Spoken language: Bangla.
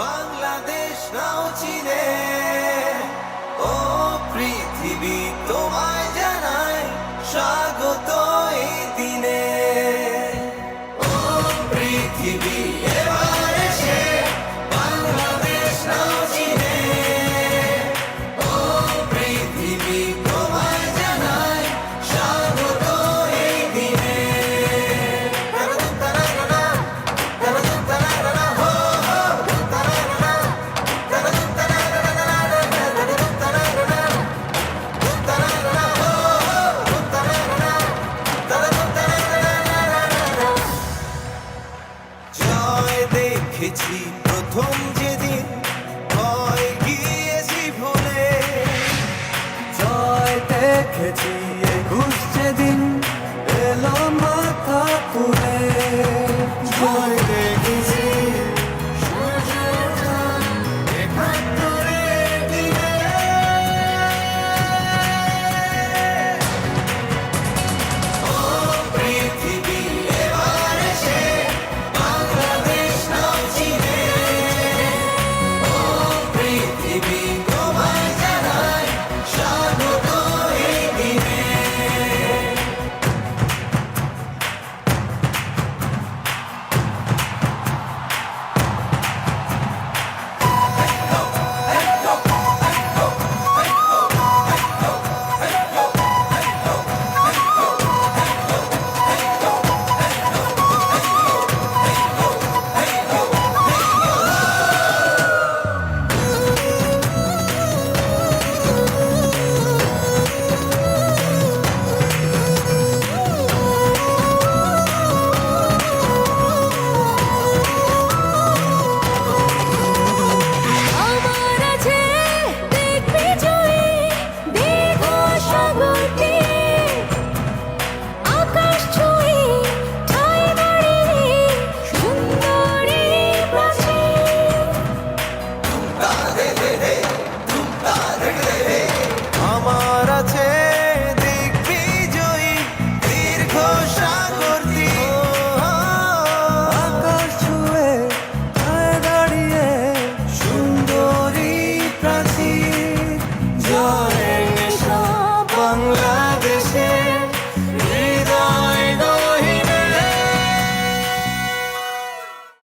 বাংলাদেশ নাও চিনে। ও পৃথিবী তোমায় জানায় স্বাগত এই দিনে। ও পৃথিবী এবার দেখেছি প্রথম যেদিন ভয় গিয়েছি ভুলে। জয় দেখেছি একুশ যেদিন